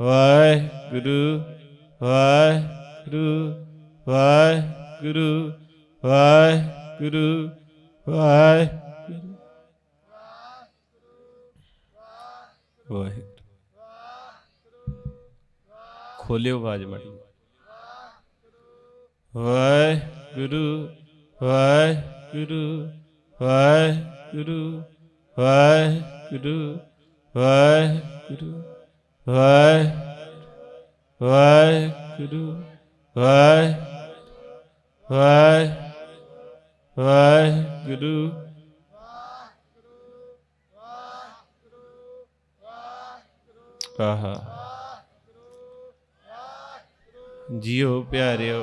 ਵਾਹਿਗੁਰੂ ਵਾਹਿਗੁਰੂ ਵਾਹਿਗੁਰੂ ਵਾਹਿਗੁਰੂ ਵਾਹਿਗੁਰੂ। ਵਾਹਿਗੁਰੂ। ਖੋਲਿਓ ਆਵਾਜ਼ ਮਾੜੀ ਵਾਹਿਗੁਰੂ ਵਾਹਿਗੁਰੂ ਵਾਹਿਗੁਰੂ ਵਾਹਿਗੁਰੂ ਵਾਹਿਗੁਰੂ। ਵਾਹਿ ਵਾਹਿਗੁਰੂ ਵਾਹਿ ਵਾਹਿ ਵਾਹਿਗੁਰੂ ਆਹਾ ਜੀਓ ਪਿਆਰਿਓ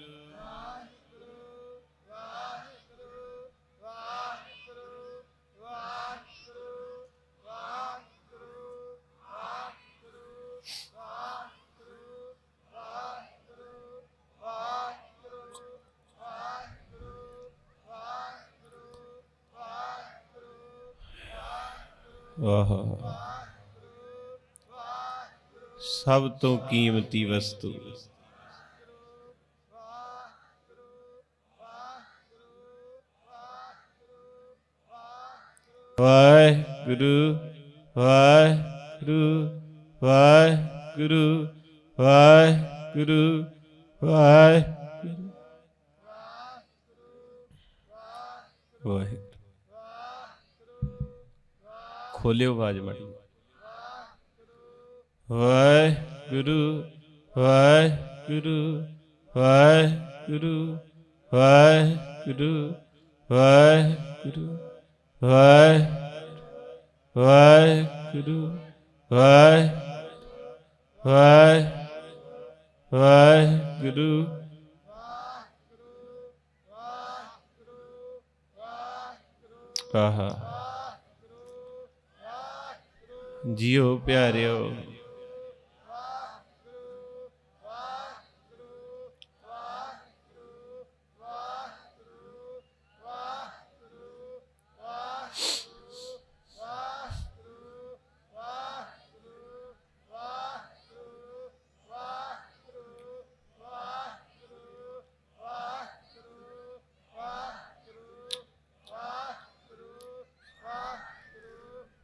ਆਹਾ ਸਭ ਤੋਂ ਕੀਮਤੀ ਵਸਤੂ। ਵਾਹਿਗੁਰੂ ਵਾਹਿਗੁਰੂ ਵਾਹਿਗੁਰੂ ਵਾਹਿਗੁਰੂ ਵਾਹਿਗੁਰੂ। ਵਾਹਿਗੁਰੂ। ਖੋਲਿਓ ਆਵਾਜ਼ ਮਾੜੀ। ਵਾਹਿਗੁਰੂ ਵਾਹਿਗੁਰੂ ਵਾਹਿਗੁਰੂ ਵਾਹਿਗੁਰੂ ਵਾਹਿਗੁਰੂ ਵਾਹਿ ਵਾਹਿਗੁਰੂ ਵਾਹਿ ਵਾਹਿ ਵਾਹਿਗੁਰੂ। ਆਹਾ। ਜਿਉ ਪਿਆਰਿਓ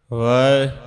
Vai.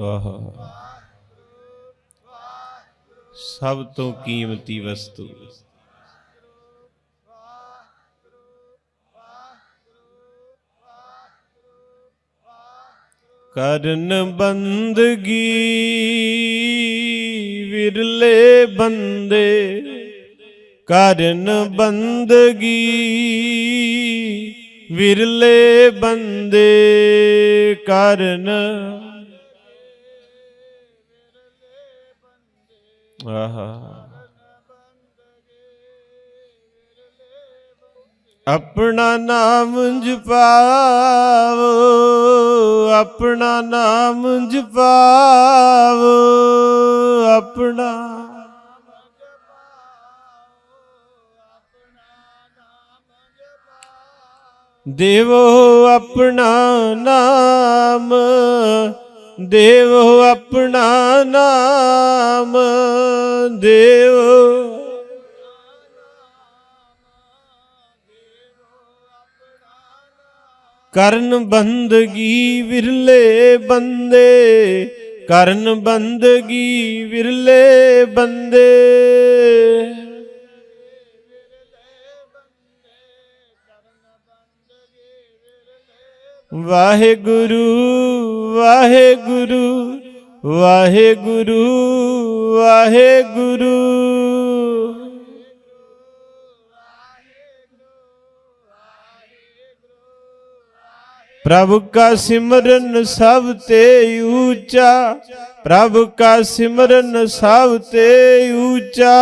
ਆਹਾ ਸਭ ਤੋਂ ਕੀਮਤੀ ਵਸਤੂ। ਕਰਨ ਬੰਦਗੀ ਵਿਰਲੇ ਬੰਦੇ। ਕਰਨ ਬੰਦਗੀ ਵਿਰਲੇ ਬੰਦੇ। ਕਰਨ ਆਪਣਾ ਨਾਮ ਜਪਾਵੋ ਆਪਣਾ ਨਾਮ ਜਪਾਵੋ ਆਪਣਾ ਦੇਵੋ ਆਪਣਾ ਨਾਮ। ਦੇਵੋ ਆਪਣਾ ਨਾਮ ਦੇਵੋ ਕਰਨ ਬੰਦਗੀ ਵਿਰਲੇ ਬੰਦੇ ਕਰਨ ਬੰਦਗੀ ਵਿਰਲੇ ਬੰਦੇ। ਵਾਹਿਗੁਰੂ ਵਾਹਿਗੁਰੂ ਵਾਹਿਗੁਰੂ ਵਾਹਿਗੁਰੂ। ਪ੍ਰਭੂ ਕਾ ਸਿਮਰਨ ਸਭ ਤੇ ਊਚਾ, ਪ੍ਰਭੂ ਕਾ ਸਿਮਰਨ ਸਭ ਤੇ ਊਚਾ।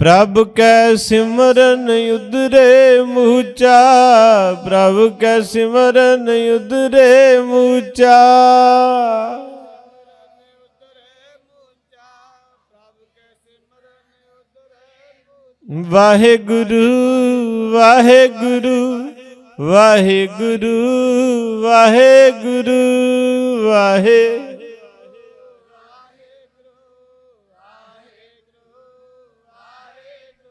ਪ੍ਰਭ ਕੈ ਸਿਮਰਨ ਉਦਰੇ ਮੂਚਾ, ਪ੍ਰਭ ਕੈ ਸਿਮਰਨ ਉਦਰੇ ਮੂਚਾ। ਵਾਹਿਗੁਰੂ ਵਾਹਿਗੁਰੂ ਵਾਹਿਗੁਰੂ ਵਾਹਿਗੁਰੂ, ਵਾਹਿ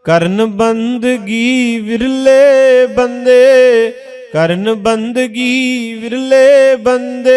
ਕਰਨ ਬੰਦਗੀ ਵਿਰਲੇ ਬੰਦੇ ਕਰਨ ਬੰਦਗੀ ਵਿਰਲੇ ਬੰਦੇ।